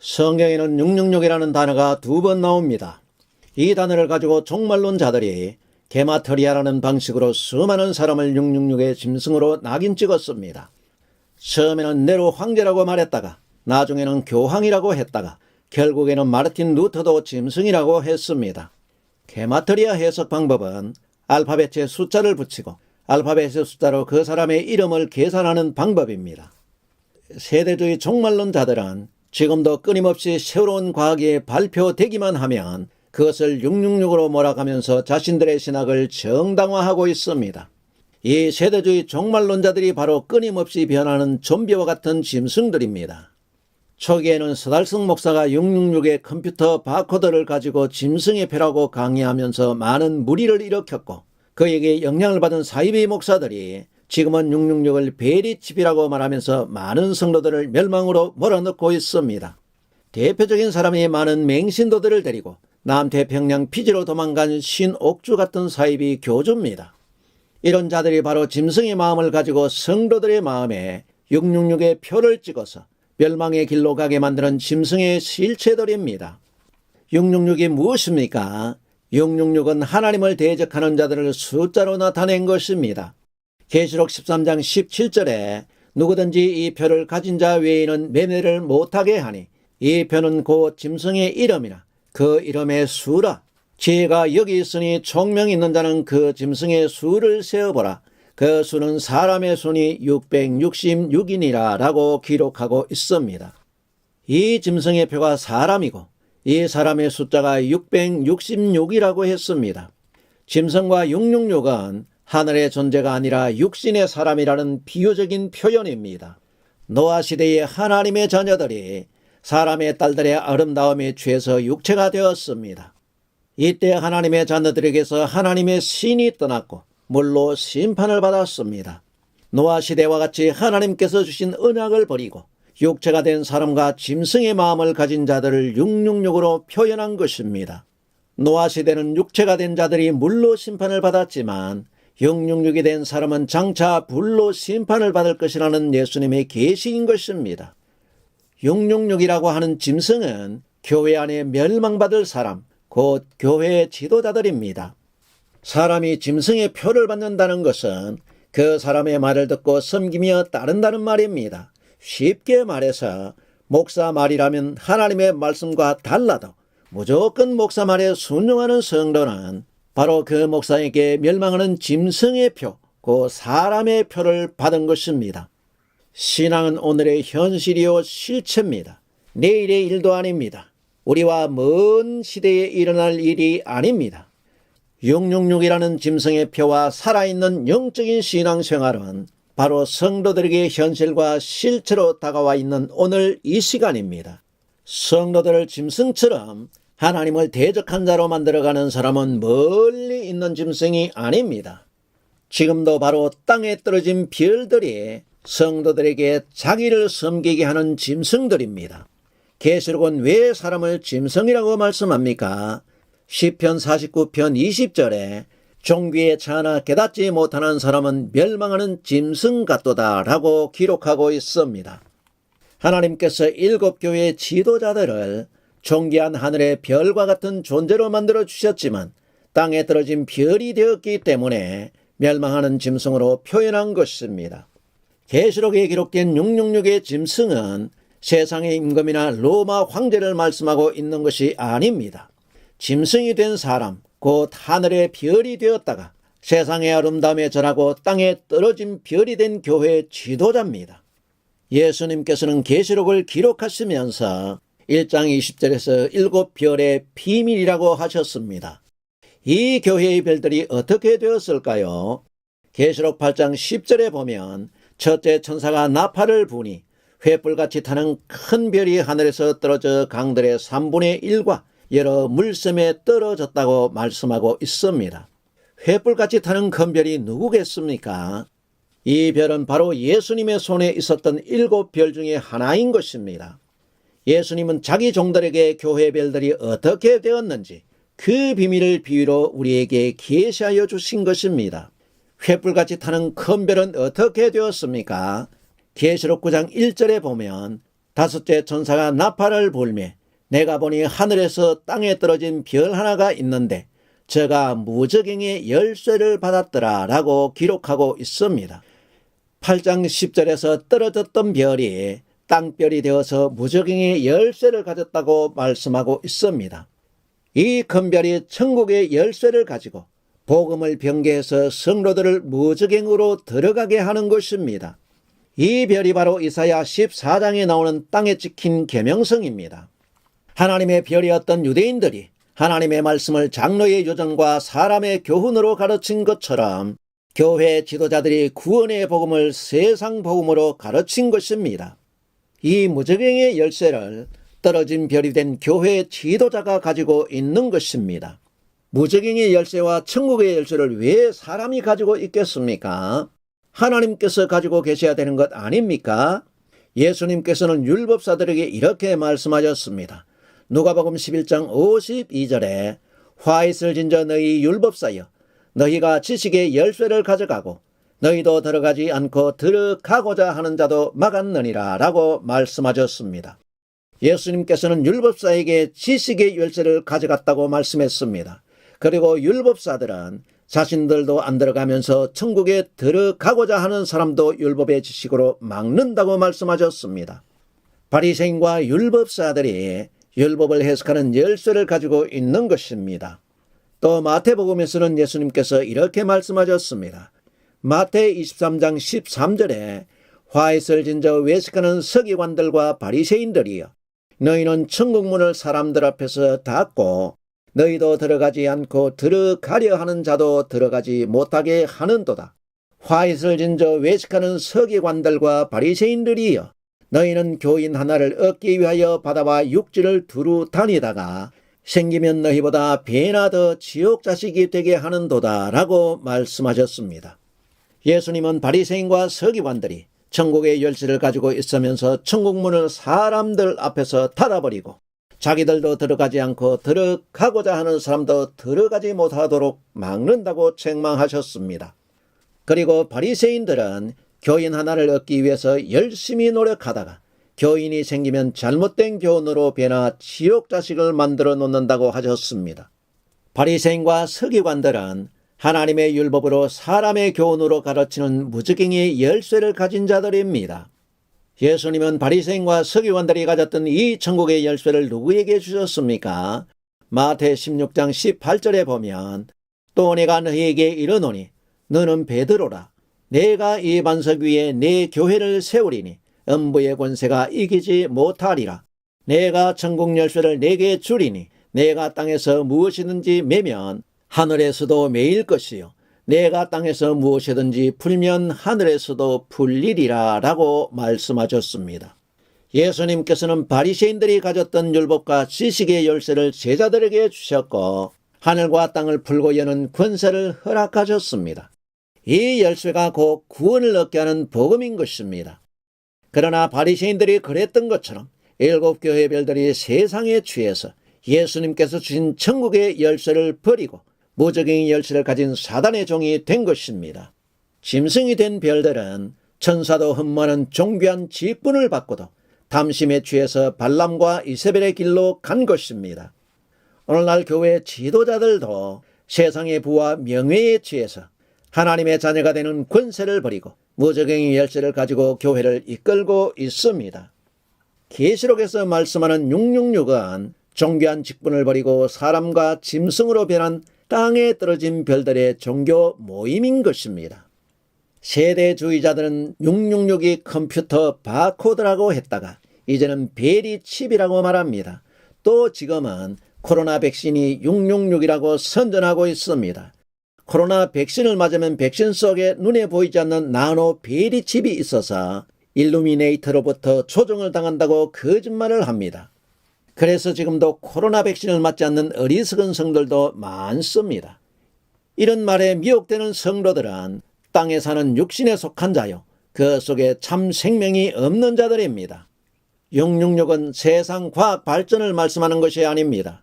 성경에는 666이라는 단어가 두 번 나옵니다. 이 단어를 가지고 종말론자들이 게마터리아라는 방식으로 수많은 사람을 666의 짐승으로 낙인 찍었습니다. 처음에는 네로 황제라고 말했다가 나중에는 교황이라고 했다가 결국에는 마르틴 루터도 짐승이라고 했습니다. 게마터리아 해석 방법은 알파벳에 숫자를 붙이고 알파벳의 숫자로 그 사람의 이름을 계산하는 방법입니다. 세대주의 종말론자들은 지금도 끊임없이 새로운 과학이 발표되기만 하면 그것을 666으로 몰아가면서 자신들의 신학을 정당화하고 있습니다. 이 세대주의 종말론자들이 바로 끊임없이 변하는 좀비와 같은 짐승들입니다. 초기에는 서달성 목사가 666의 컴퓨터 바코드를 가지고 짐승의 표라고 강의하면서 많은 무리를 일으켰고 그에게 영향을 받은 사이비 목사들이 지금은 666을 베리칩이라고 말하면서 많은 성도들을 멸망으로 몰아넣고 있습니다. 대표적인 사람이 많은 맹신도들을 데리고 남태평양 피지로 도망간 신옥주 같은 사입이 교주입니다. 이런 자들이 바로 짐승의 마음을 가지고 성도들의 마음에 666의 표를 찍어서 멸망의 길로 가게 만드는 짐승의 실체들입니다. 666이 무엇입니까? 666은 하나님을 대적하는 자들을 숫자로 나타낸 것입니다. 계시록 13장 17절에 누구든지 이 표를 가진 자 외에는 매매를 못하게 하니 이 표는 곧 짐승의 이름이나 그 이름의 수라 지혜가 여기 있으니 총명 있는 자는 그 짐승의 수를 세어보라 그 수는 사람의 순이 666이니라 라고 기록하고 있습니다. 이 짐승의 표가 사람이고 이 사람의 숫자가 666이라고 했습니다. 짐승과 666은 하늘의 존재가 아니라 육신의 사람이라는 비유적인 표현입니다. 노아 시대의 하나님의 자녀들이 사람의 딸들의 아름다움에 취해서 육체가 되었습니다. 이때 하나님의 자녀들에게서 하나님의 신이 떠났고 물로 심판을 받았습니다. 노아 시대와 같이 하나님께서 주신 언약을 버리고 육체가 된 사람과 짐승의 마음을 가진 자들을 666으로 표현한 것입니다. 노아 시대는 육체가 된 자들이 물로 심판을 받았지만 666이 된 사람은 장차 불로 심판을 받을 것이라는 예수님의 계시인 것입니다. 666이라고 하는 짐승은 교회 안에 멸망받을 사람, 곧 교회의 지도자들입니다. 사람이 짐승의 표를 받는다는 것은 그 사람의 말을 듣고 섬기며 따른다는 말입니다. 쉽게 말해서 목사 말이라면 하나님의 말씀과 달라도 무조건 목사 말에 순종하는 성도는 바로 그 목사에게 멸망하는 짐승의 표, 그 사람의 표를 받은 것입니다. 신앙은 오늘의 현실이요 실체입니다. 내일의 일도 아닙니다. 우리와 먼 시대에 일어날 일이 아닙니다. 666이라는 짐승의 표와 살아있는 영적인 신앙생활은 바로 성도들에게 현실과 실체로 다가와 있는 오늘 이 시간입니다. 성도들을 짐승처럼 하나님을 대적한 자로 만들어가는 사람은 멀리 있는 짐승이 아닙니다. 지금도 바로 땅에 떨어진 별들이 성도들에게 자기를 섬기게 하는 짐승들입니다. 계시록은 왜 사람을 짐승이라고 말씀합니까? 시편 49편 20절에 종귀의 차나 깨닫지 못하는 사람은 멸망하는 짐승 같도다 라고 기록하고 있습니다. 하나님께서 일곱 교회 지도자들을 존귀한 하늘의 별과 같은 존재로 만들어 주셨지만 땅에 떨어진 별이 되었기 때문에 멸망하는 짐승으로 표현한 것입니다. 계시록에 기록된 666의 짐승은 세상의 임금이나 로마 황제를 말씀하고 있는 것이 아닙니다. 짐승이 된 사람, 곧 하늘의 별이 되었다가 세상의 아름다움에 전하고 땅에 떨어진 별이 된 교회의 지도자입니다. 예수님께서는 계시록을 기록하시면서 1장 20절에서 일곱 별의 비밀이라고 하셨습니다. 이 교회의 별들이 어떻게 되었을까요? 계시록 8장 10절에 보면 첫째 천사가 나팔을 부니 횃불같이 타는 큰 별이 하늘에서 떨어져 강들의 3분의 1과 여러 물섬에 떨어졌다고 말씀하고 있습니다. 횃불같이 타는 큰 별이 누구겠습니까? 이 별은 바로 예수님의 손에 있었던 일곱 별 중에 하나인 것입니다. 예수님은 자기 종들에게 교회 별들이 어떻게 되었는지 그 비밀을 비유로 우리에게 계시하여 주신 것입니다. 횃불같이 타는 큰 별은 어떻게 되었습니까? 계시록 9장 1절에 보면 다섯째 천사가 나팔을 불매 내가 보니 하늘에서 땅에 떨어진 별 하나가 있는데 저가 무적행의 열쇠를 받았더라 라고 기록하고 있습니다. 8장 10절에서 떨어졌던 별이 땅별이 되어서 무적행의 열쇠를 가졌다고 말씀하고 있습니다. 이 큰 별이 천국의 열쇠를 가지고 복음을 병개해서 성로들을 무적행으로 들어가게 하는 것입니다. 이 별이 바로 이사야 14장에 나오는 땅에 찍힌 계명성입니다. 하나님의 별이었던 유대인들이 하나님의 말씀을 장로의 요전과 사람의 교훈으로 가르친 것처럼 교회 지도자들이 구원의 복음을 세상 복음으로 가르친 것입니다. 이 무적행의 열쇠를 떨어진 별이 된 교회 지도자가 가지고 있는 것입니다. 무적행의 열쇠와 천국의 열쇠를 왜 사람이 가지고 있겠습니까? 하나님께서 가지고 계셔야 되는 것 아닙니까? 예수님께서는 율법사들에게 이렇게 말씀하셨습니다. 누가복음 11장 52절에 화 있을 진저 너희 율법사여 너희가 지식의 열쇠를 가져가고 너희도 들어가지 않고 들어가고자 하는 자도 막았느니라 라고 말씀하셨습니다. 예수님께서는 율법사에게 지식의 열쇠를 가져갔다고 말씀했습니다. 그리고 율법사들은 자신들도 안 들어가면서 천국에 들어가고자 하는 사람도 율법의 지식으로 막는다고 말씀하셨습니다. 바리새인과 율법사들이 율법을 해석하는 열쇠를 가지고 있는 것입니다. 또 마태복음에서는 예수님께서 이렇게 말씀하셨습니다. 마태 23장 13절에 화에서 진저 외식하는 서기관들과 바리새인들이여 너희는 천국문을 사람들 앞에서 닫고 너희도 들어가지 않고 들어가려 하는 자도 들어가지 못하게 하는도다. 화이슬 진저 외식하는 서기관들과 바리새인들이여 너희는 교인 하나를 얻기 위하여 바다와 육지를 두루 다니다가 생기면 너희보다 배나 더 지옥 자식이 되게 하는도다 라고 말씀하셨습니다. 예수님은 바리새인과 서기관들이 천국의 열쇠를 가지고 있으면서 천국문을 사람들 앞에서 닫아버리고 자기들도 들어가지 않고 들어가고자 하는 사람도 들어가지 못하도록 막는다고 책망하셨습니다. 그리고 바리새인들은 교인 하나를 얻기 위해서 열심히 노력하다가 교인이 생기면 잘못된 교훈으로 변화 지옥 자식을 만들어 놓는다고 하셨습니다. 바리새인과 서기관들은 하나님의 율법으로 사람의 교훈으로 가르치는 무적행의 열쇠를 가진 자들입니다. 예수님은 바리새인과 서기관들이 가졌던 이 천국의 열쇠를 누구에게 주셨습니까? 마태 16장 18절에 보면 또 내가 너희에게 이르노니 너는 베드로라 내가 이 반석 위에 내 교회를 세우리니 음부의 권세가 이기지 못하리라 내가 천국 열쇠를 내게 주리니 내가 땅에서 무엇이든지 매면 하늘에서도 매일 것이요 내가 땅에서 무엇이든지 풀면 하늘에서도 풀리리라 라고 말씀하셨습니다. 예수님께서는 바리새인들이 가졌던 율법과 지식의 열쇠를 제자들에게 주셨고 하늘과 땅을 풀고 여는 권세를 허락하셨습니다. 이 열쇠가 곧 구원을 얻게 하는 복음인 것입니다. 그러나 바리새인들이 그랬던 것처럼 일곱 교회 별들이 세상에 취해서 예수님께서 주신 천국의 열쇠를 버리고 무적인 열쇠를 가진 사단의 종이 된 것입니다. 짐승이 된 별들은 천사도 흠모하는 종귀한 직분을 받고도 담심에 취해서 발람과 이세벨의 길로 간 것입니다. 오늘날 교회 지도자들도 세상의 부와 명예에 취해서 하나님의 자녀가 되는 권세를 버리고 무적행의 열쇠를 가지고 교회를 이끌고 있습니다. 계시록에서 말씀하는 666은 종교한 직분을 버리고 사람과 짐승으로 변한 땅에 떨어진 별들의 종교 모임인 것입니다. 세대주의자들은 666이 컴퓨터 바코드라고 했다가 이제는 베리 칩이라고 말합니다. 또 지금은 코로나 백신이 666이라고 선전하고 있습니다. 코로나 백신을 맞으면 백신 속에 눈에 보이지 않는 나노 베리 칩이 있어서 일루미네이터로부터 조종을 당한다고 거짓말을 합니다. 그래서 지금도 코로나 백신을 맞지 않는 어리석은 성들도 많습니다. 이런 말에 미혹되는 성도들은 땅에 사는 육신에 속한 자요. 그 속에 참 생명이 없는 자들입니다. 666은 세상 과학 발전을 말씀하는 것이 아닙니다.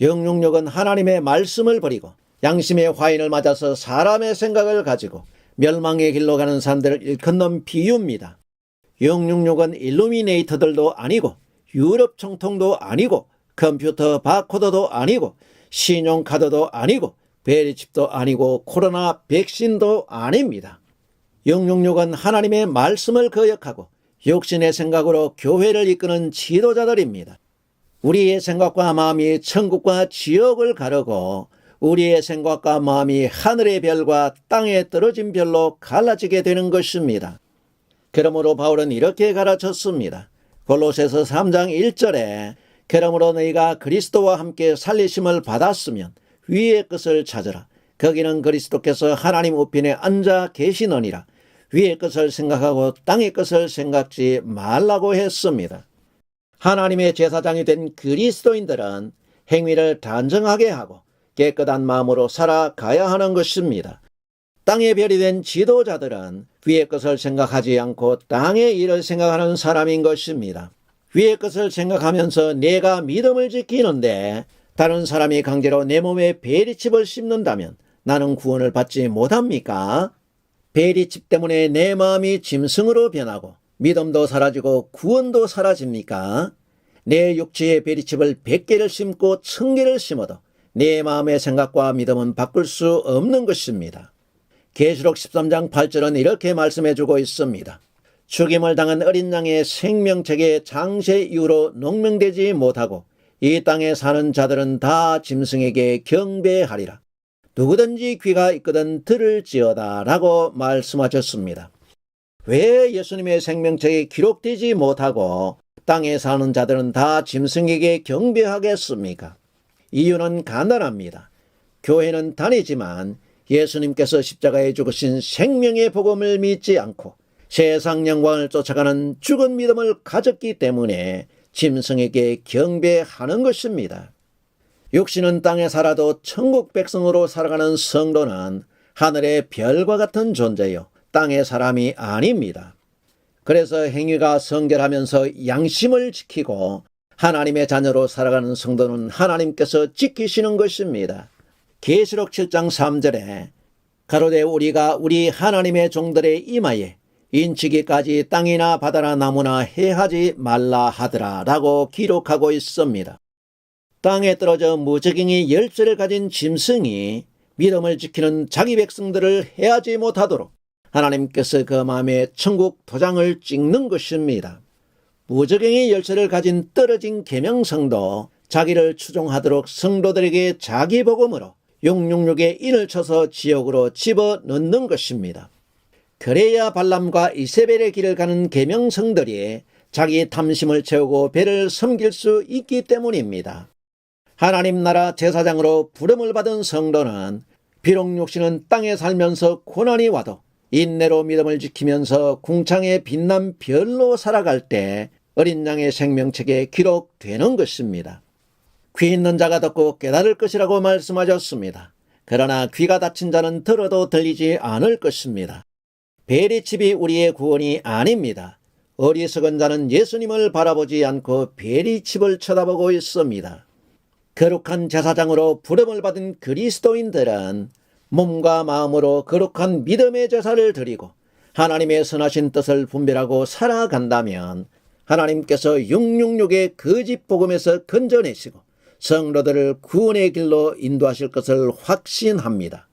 666은 하나님의 말씀을 버리고 양심의 화인을 맞아서 사람의 생각을 가지고 멸망의 길로 가는 사람들을 일컫는 비유입니다. 666은 일루미네이터들도 아니고 유럽 총통도 아니고 컴퓨터 바코드도 아니고 신용카드도 아니고 베리칩도 아니고 코로나 백신도 아닙니다. 666은 하나님의 말씀을 거역하고 육신의 생각으로 교회를 이끄는 지도자들입니다. 우리의 생각과 마음이 천국과 지옥을 가르고 우리의 생각과 마음이 하늘의 별과 땅에 떨어진 별로 갈라지게 되는 것입니다. 그러므로 바울은 이렇게 가르쳤습니다. 골로새서 3장 1절에 그러므로 너희가 그리스도와 함께 살리심을 받았으면 위의 것을 찾으라. 거기는 그리스도께서 하나님 우편에 앉아 계시느니라. 위의 것을 생각하고 땅의 것을 생각지 말라고 했습니다. 하나님의 제사장이 된 그리스도인들은 행위를 단정하게 하고 깨끗한 마음으로 살아가야 하는 것입니다. 땅의 별이 된 지도자들은 위의 것을 생각하지 않고 땅의 일을 생각하는 사람인 것입니다. 위의 것을 생각하면서 내가 믿음을 지키는데 다른 사람이 강제로 내 몸에 베리칩을 씹는다면 나는 구원을 받지 못합니까? 베리칩 때문에 내 마음이 짐승으로 변하고 믿음도 사라지고 구원도 사라집니까? 내 육체에 베리칩을 100개를 심고 1000개를 심어도 내 마음의 생각과 믿음은 바꿀 수 없는 것입니다. 계시록 13장 8절은 이렇게 말씀해 주고 있습니다. 죽임을 당한 어린 양의 생명책의 장세 이후로 농명되지 못하고 이 땅에 사는 자들은 다 짐승에게 경배하리라. 누구든지 귀가 있거든 들을지어다 라고 말씀하셨습니다. 왜 예수님의 생명책이 기록되지 못하고 땅에 사는 자들은 다 짐승에게 경배하겠습니까? 이유는 간단합니다. 교회는 다니지만 예수님께서 십자가에 죽으신 생명의 복음을 믿지 않고 세상 영광을 쫓아가는 죽은 믿음을 가졌기 때문에 짐승에게 경배하는 것입니다. 육신은 땅에 살아도 천국 백성으로 살아가는 성도는 하늘의 별과 같은 존재요. 땅의 사람이 아닙니다. 그래서 행위가 성결하면서 양심을 지키고 하나님의 자녀로 살아가는 성도는 하나님께서 지키시는 것입니다. 계시록 7장 3절에 가로되 우리가 우리 하나님의 종들의 이마에 인치기까지 땅이나 바다나 나무나 해하지 말라 하더라 라고 기록하고 있습니다. 땅에 떨어져 무적행이 열쇠를 가진 짐승이 믿음을 지키는 자기 백성들을 해하지 못하도록 하나님께서 그 마음에 천국 도장을 찍는 것입니다. 무적행의 열쇠를 가진 떨어진 계명성도 자기를 추종하도록 성도들에게 자기 복음으로 666에 인을 쳐서 지옥으로 집어넣는 것입니다. 그래야 발람과 이세벨의 길을 가는 계명성들이 자기 탐심을 채우고 배를 섬길 수 있기 때문입니다. 하나님 나라 제사장으로 부름을 받은 성도는 비록 육신은 땅에 살면서 고난이 와도 인내로 믿음을 지키면서 궁창의 빛난 별로 살아갈 때 어린 양의 생명책에 기록되는 것입니다. 귀 있는 자가 듣고 깨달을 것이라고 말씀하셨습니다. 그러나 귀가 닫힌 자는 들어도 들리지 않을 것입니다. 베리칩이 우리의 구원이 아닙니다. 어리석은 자는 예수님을 바라보지 않고 베리칩을 쳐다보고 있습니다. 거룩한 제사장으로 부름을 받은 그리스도인들은 몸과 마음으로 거룩한 믿음의 제사를 드리고 하나님의 선하신 뜻을 분별하고 살아간다면 하나님께서 666의 거짓 복음에서 건져내시고 성도들을 구원의 길로 인도하실 것을 확신합니다.